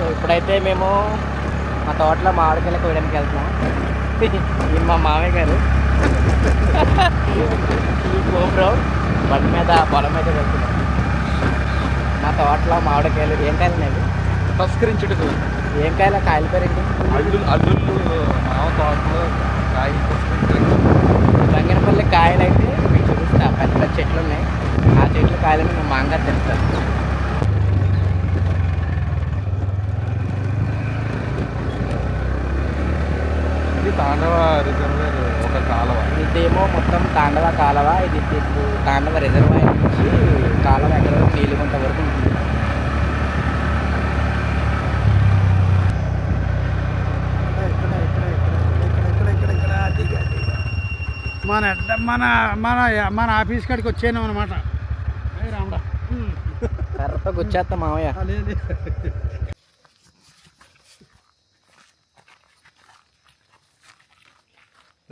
So ఇప్పుడైతే మేము మా తోటలో మామిడికాయలు కోయడానికి వెళ్తున్నాం. ఈ మా మామయ్య గారు. ఈ గోప్రో బండి మీద పొలం మీద వెళ్తున్నాం. మా తోటలో మామిడికాయలు ఏం కాయలు ఉన్నాయి తస్కరించుటకు ఏం కాయలు? కాయల పేరేంటి అల్లుళ్ళు అల్లుళ్ళు మామ తోటలో కాయ బంగినపల్లి కాయలు అయితే మీకు చూపిస్తా. పెద్ద పెద్ద చెట్లు ఉన్నాయి. ఆ చెట్ల కాయలను మా మామగారు తెస్తారు. ఇది తాండవ రిజర్వేర్ ఒక కాలువ. ఇదేమో మొత్తం తాండవ కాలవ. ఇది ఇప్పుడు తాండవ రిజర్వాయర్ నుంచి కాలవ ఎక్కడ వరకు నీలిగుంట వరకు ఉంటుంది. మన మన మన మన ఆఫీస్ కాడికి వచ్చాను అనమాట రామడా. గుచ్చేస్తా మామయ్య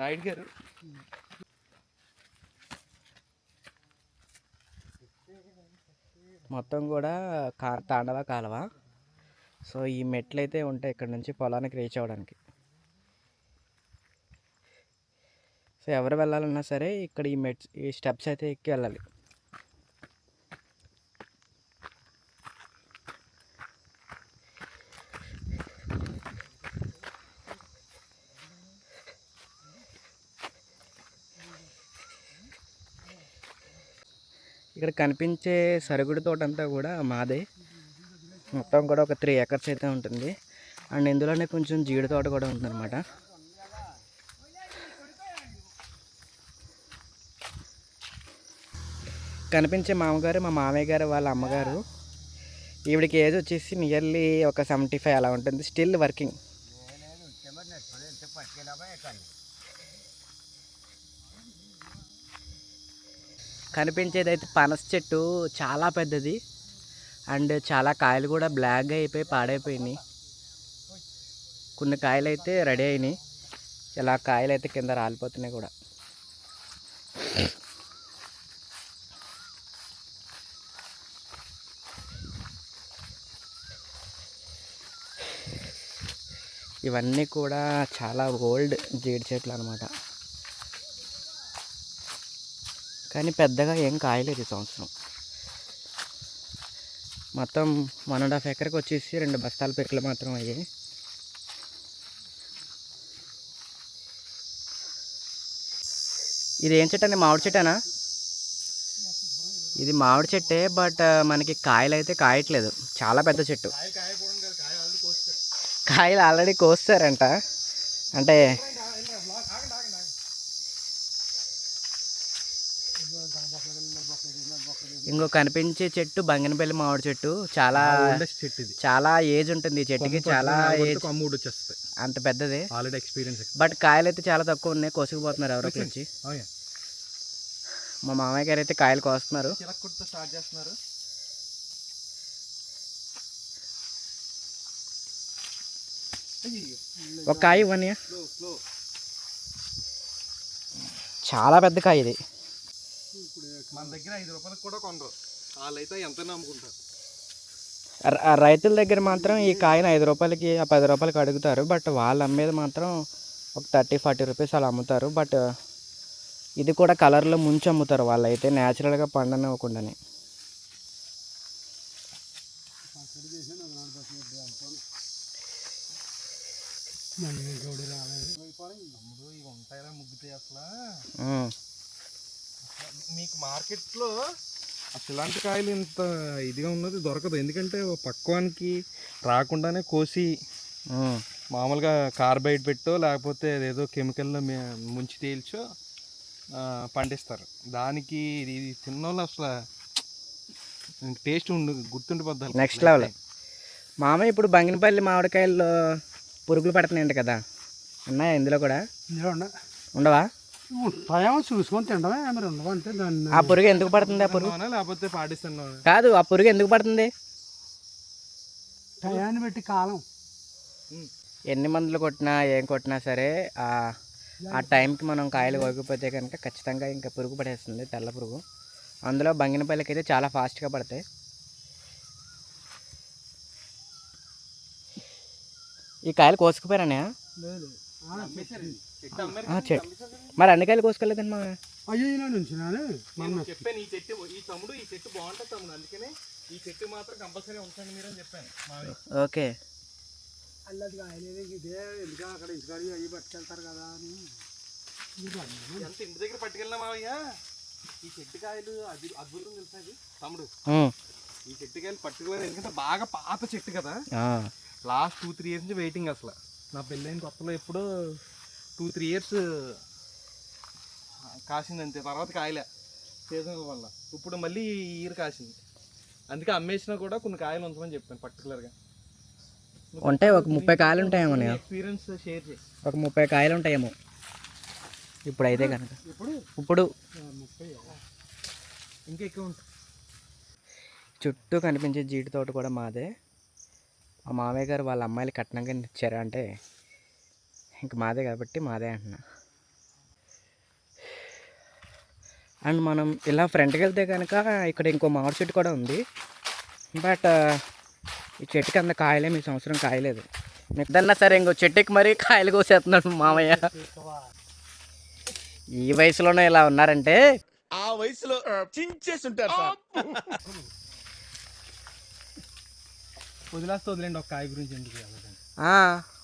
నాయుడు గారు. మొత్తం కూడా కా తాండవ కాలవ. సో ఈ మెట్లు అయితే ఉంటాయి ఇక్కడ నుంచి పొలానికి రీచ్ అవ్వడానికి. సో ఎవరు వెళ్ళాలన్నా సరే ఇక్కడ ఈ మెట్స్ ఈ స్టెప్స్ అయితే ఎక్కి వెళ్ళాలి. ఇక్కడ కనిపించే సరుగుడు తోట అంతా కూడా మాదే. మొత్తం కూడా ఒక త్రీ ఎకర్స్ అయితే ఉంటుంది. అండ్ ఇందులోనే కొంచెం జీడి తోట కూడా ఉందన్నమాట. కనిపించే మామగారు మా మామయ్య గారు వాళ్ళ అమ్మగారు. ఈవిడికి ఏజ్ వచ్చేసి నియర్లీ ఒక సెవెంటీ ఫైవ్ అలా ఉంటుంది. Still working. కనిపించేది అయితే పనస చెట్టు చాలా పెద్దది. అండ్ చాలా కాయలు కూడా బ్లాక్గా అయిపోయి పాడైపోయినాయి. కొన్ని కాయలు అయితే రెడీ అయినాయి. ఇలా కాయలు అయితే కింద రాలిపోతున్నాయి కూడా. ఇవన్నీ కూడా చాలా ఓల్డ్ జీడి చెట్లు అనమాట కానీ పెద్దగా ఏం కాయలేదు ఈ సంవత్సరం. మొత్తం వన్ అండ్ హాఫ్ ఎకర్కి వచ్చేసి రెండు బస్తాల పెట్లు మాత్రం అయ్యాయి. ఇది ఏం చెట్టు అండి? మామిడి చెట్టేనా? ఇది మామిడి చెట్టే బట్ మనకి కాయలు అయితే కాయట్లేదు. చాలా పెద్ద చెట్టు. కాయలు ఆల్రెడీ కోస్తారంట. అంటే ఇంకో కనిపించే చెట్టు బంగినపల్లి మామిడి చెట్టు. చాలా ఓల్డెస్ట్ చెట్టు ఇది. చాలా ఏజ్ ఉంటుంది ఈ చెట్టుకి చాలా ఏజ్ అమ్ముడు అంత పెద్దది. ఆల్రెడీ ఎక్స్పీరియన్స్ బట్ కాయలు అయితే చాలా తక్కువ ఉన్నాయి కోసుకుపోతున్నారు ఎవరో వచ్చి మా మామయ్య గారు అయితే కాయలు కోస్తున్నారు. చిలక్కుడితో స్టార్ట్ చేస్తున్నారు. ఒక కాయ ఇవ్వని చాలా పెద్ద కాయ ఇది. మన దగ్గర ఐదు రూపాయలకు కూడా కొనరు. వాళ్ళైతే ఎంత అమ్ముకుంటారు ర- ఆ రైతుల దగ్గర మాత్రం ఈ కాయను ఐదు రూపాయలకి పది రూపాయలకి అడుగుతారు. బట్ వాళ్ళు అమ్మేది మాత్రం ఒక థర్టీ ఫార్టీ రూపీస్ అలా అమ్ముతారు. బట్ ఇది కూడా కలర్లో ముంచి అమ్ముతారు. వాళ్ళైతే న్యాచురల్గా పండనివ్వకుండానే. ఉంటాయరా ముగ్గుతాయి అసలు. మీకు మార్కెట్లో అసలు ఇలాంటి కాయలు ఇంత ఇదిగా ఉన్నది దొరకదు. ఎందుకంటే పక్వానికి రాకుండానే కోసి. మామూలుగా కార్బైడ్ పెట్టో లేకపోతే ఏదో కెమికల్లో ముంచి తేల్చో పండిస్తారు. దానికి ఇది ఇది తిన్నోళ్ళు అసలు టేస్ట్ ఉండు గుర్తుండిపోద్ది. నెక్స్ట్ లెవెల్ మామ ఇప్పుడు బంగినపల్లి మామిడికాయల్లో పురుగులు పడుతున్నాయంట కదా. ఉన్నాయా ఇందులో కూడా? ఉండవా? ఉంటాయేమో చూసుకొని తినడమే మరి ఉండవు అంటే దాన్ని ఆ పురుగు ఎందుకు పడుతుంది ఆ పురుగు? లేకపోతే పాటిస్తాను కాదు ఆ పురుగు ఎందుకు పడుతుంది? టయాన్ని బట్టి కాలం. ఎన్ని మందులు కొట్టినా ఏం కొట్టినా సరే ఆ ఆ టైంకి మనం కాయలు కోకపోతే కనుక ఖచ్చితంగా ఇంకా పురుగు పడేస్తుంది తెల్ల పురుగు. అందులో బంగినపల్లికి అయితే చాలా ఫాస్ట్గా పడతాయి. ఈ కాయలు కోసుకుపోయారనే లేదు. చెట్టు మరి అన్ని కాయలు కోసుకోలేదండి మా అయ్యో నుంచి చెప్పాను ఈ చెట్టు ఈ తమ్ముడు ఈ చెట్టు బాగుంటుంది తమ్ముడు అందుకనే ఈ చెట్టు మాత్రం కంపల్సరీ ఉంచండి మీరు అని చెప్పాను మావి ఓకే. అల్లది కాయలేదు ఇదే ఎందుకు అక్కడ ఇసుక అవి పట్టుకెళ్తారు కదా అని. ఎంత ఇంటి దగ్గర పట్టుకెళ్ళినా మావయ్య? ఈ చెట్టు కాయలు అది అద్భుతం తెలుసా తమ్ముడు. ఈ చెట్టు కాయలు పట్టుకోలేదు ఎందుకంటే బాగా పాత చెట్టు కదా. ఆ. లాస్ట్ టూ త్రీ ఇయర్స్ నుంచి వెయిటింగ్ అసలు. నా పెళ్ళైన కొత్తలో ఎప్పుడు టూ త్రీ ఇయర్స్ కాసింది అంతే తర్వాత కాయలే. సీజన్ వల్ల. ఇప్పుడు మళ్ళీ ఈ ఇయర్ కాసింది. అందుకే అమ్మేసినా కూడా కొన్ని కాయలు ఉంచమని చెప్పాను పర్టికులర్గా ఉంటాయి ఒక ముప్పై కాయలు ఉంటాయేమో ఎక్స్పీరియన్స్ షేర్ చేయి. ఒక ముప్పై కాయలు ఉంటాయేమో. ఇప్పుడైతే కనుక. ఇప్పుడు? ఇప్పుడు. ముప్పై ఇంకా ఎక్కువ ఉంటుంది చుట్టూ కనిపించే జీడి తోట కూడా మాదే. మా మామయ్య గారు వాళ్ళ అమ్మాయిలు కట్నంగా ఇచ్చారు అంటే ఇంక మాదే కాబట్టి మాదే అంటున్నా. అండ్ మనం ఇలా ఫ్రంట్కి వెళ్తే కనుక ఇక్కడ ఇంకో మామిడి చెట్టు కూడా ఉంది. బట్ ఈ చెట్టుకి అంత కాయలే మీ సంవత్సరం కాయలేదు. మిగతా సరే ఇంకో చెట్టుకి మరీ కాయలు కోసేస్తున్నాడు మామయ్య. ఈ వయసులోనే ఇలా ఉన్నారంటే ఆ వయసులో చించేసి ఉంటారు సార్. వదిలేస్తే వదిలేండి ఒక కాయ గురించి ఎందుకు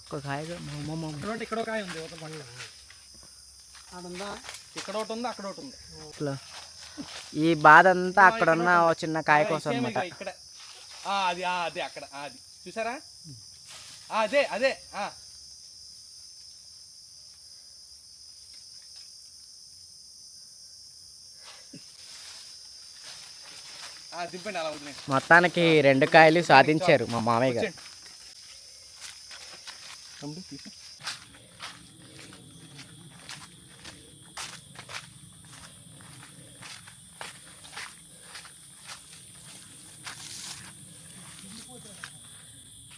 ఒక కాయ ఇక్కడ కాయ ఉంది ఒక పండ్ల ఆడుందా? ఇక్కడ ఒకటి ఉంది? అక్కడ ఒకటి ఉంది. ఈ బాధ అంతా అక్కడ ఉన్న చిన్న కాయ కోసం అనమాట ఇక ఇక్కడ. అది అదే అక్కడ అది. చూసారా? అదే అదే ఆ. ఆ, దింపండి అలా వదిలేండి మొత్తానికి రెండు కాయలు సాధించారు మా మామయ్య గారు.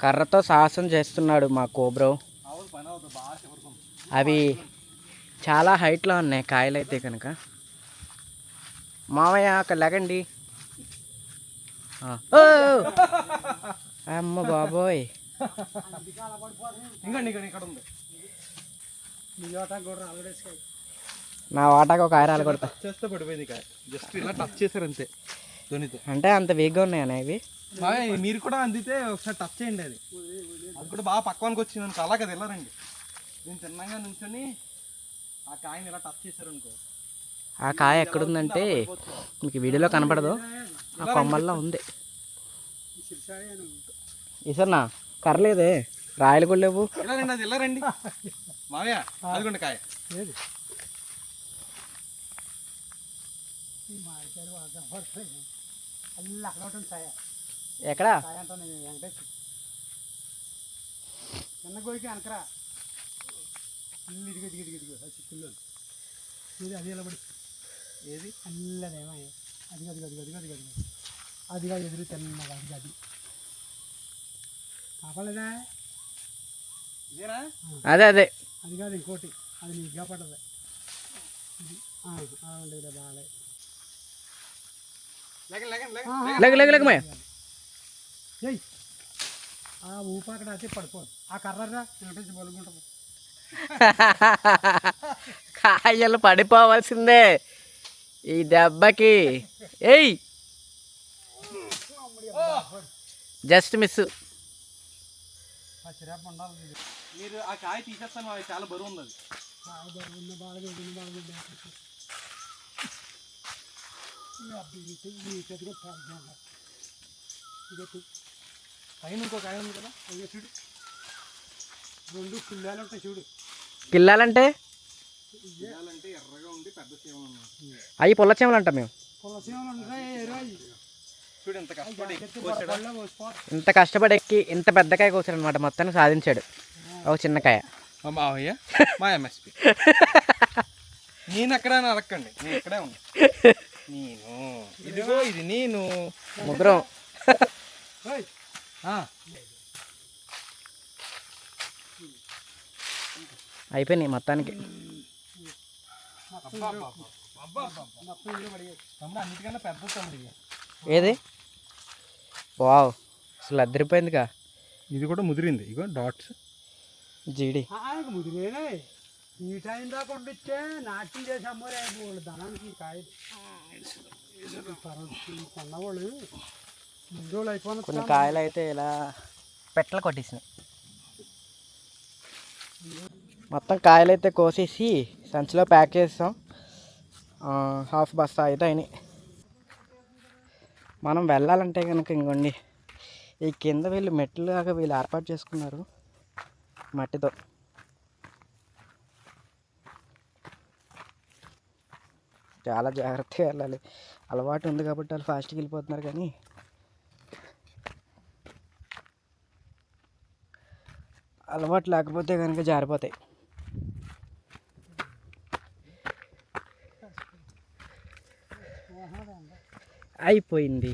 కర్రతో సాహసం చేస్తున్నాడు మా కోబ్రో అవి చాలా హైట్లో ఉన్నాయి కాయలు అయితే కనుక మామయ్య అక్కడ. ఓ! అమ్మ బాబోయ్. నీ వాటాకు ఒక కాయ కొడతా. టచ్ చేస్తే పడిపోయింది జస్ట్ ఇలా టచ్ చేశారు అంతే అంటే అంత వీక్గా ఉన్నాయన్న ఇవి మీరు కూడా అందితే ఒకసారి టచ్ చేయండి అది. అది కూడా బాగా పక్వానికి వచ్చింది అనుకో అలా కదా వెళ్ళారండి నేను తిన్నాగా నుంచొని ఆ కాయని ఇలా టచ్ చేశారు అనుకో. ఆ కాయ ఎక్కడుందంటే మీకు వీడియోలో కనపడదు. ఆ కొమ్మల్లో ఉంది. ఈసారి కర్రలేదే. రాయలు కూడా లేవు. ఇలా రండి అది ఇలా రండి. మావయ్య అదిగోండి కాయ. ఎక్కడ? చిన్న గోయికి అనకరా. ఇదిగో ఇదిగో ఇదిగో చిక్కుల్లో ఇది అది ఎలా పడి ఏది? అల్లదేమో అదిగో అదిగో అదిగో అదిగో అదిగో అదిగో. అదిగో ఎదురు తిన్నది అది. అది కాపలేదా అదే అదే. అది కాదు ఇంకోటి అది నీట్గా పడ్డది ఇది ఆ, ఉండేది బాగాలే ఊప అక్కడ అయితే పడిపోదు. ఆ కర్రరా బలుగుంటుంది కాయలు పడిపోవాల్సిందే. ఈ దెబ్బకి. ఏయ్! Just miss. మీరు ఆ కాయ తీసేస్తాను చాలా బరువు ఉంది. పైన ఇంకో కాయ ఉంది కదా చూడు. రెండు పుల్లాలు ఉంటాయి చూడు. పిల్లాలంటే చేయాలంటే ఎర్రగా ఉండి పెద్ద అవి పుల్లచేమలు అంటాం మేము. చూడు కష్టపడి. ఇంత కష్టపడి ఎక్కి ఇంత పెద్ద కాయ కోసాడు అనమాట మొత్తాన్ని సాధించాడు. ఒక చిన్న కాయ. మా మావయ్య మా ఎంఎస్పి నేను ఇక్కడే ఉన్నా. నేను. ఇదిగో ఇది నేను. ముగ్గురం. అయిపోయినాయి మొత్తానికి. అన్నిటికన్నా పెద్ద తమ్ముడు ఇది. ఏది? వావ్ అసలు అద్దరిపోయిందిగా ఇది కూడా ముదిరింది. ఇగో డాట్స్. జీడి. ముదిరేనే ఈ టైం దాకా ఉండిస్తే నాట్యం చేసి అమ్మరే వాళ్ళు ధనానికి కాయ కొన్నవాళ్ళు ముందు రోజులు అయిపోయిన కొన్ని కాయలు అయితే ఇలా పెట్టలు కొట్టేసినాయి. మొత్తం కాయలు అయితే కోసేసి సంచిలో ప్యాక్ చేస్తాం. హాఫ్ బస్తా అయితే అయినాయి మనం వెళ్ళాలంటే కనుక ఇంకోండి ఈ కింద వీళ్ళు మెట్లు లాగా వీళ్ళు ఏర్పాటు చేసుకున్నారు మట్టితో. చాలా జాగ్రత్తగా వెళ్ళాలి. అలవాటు ఉంది కాబట్టి వాళ్ళు ఫాస్ట్గా వెళ్ళిపోతున్నారు కానీ. అలవాటు లేకపోతే కనుక జారిపోతాయి. అయిపోయింది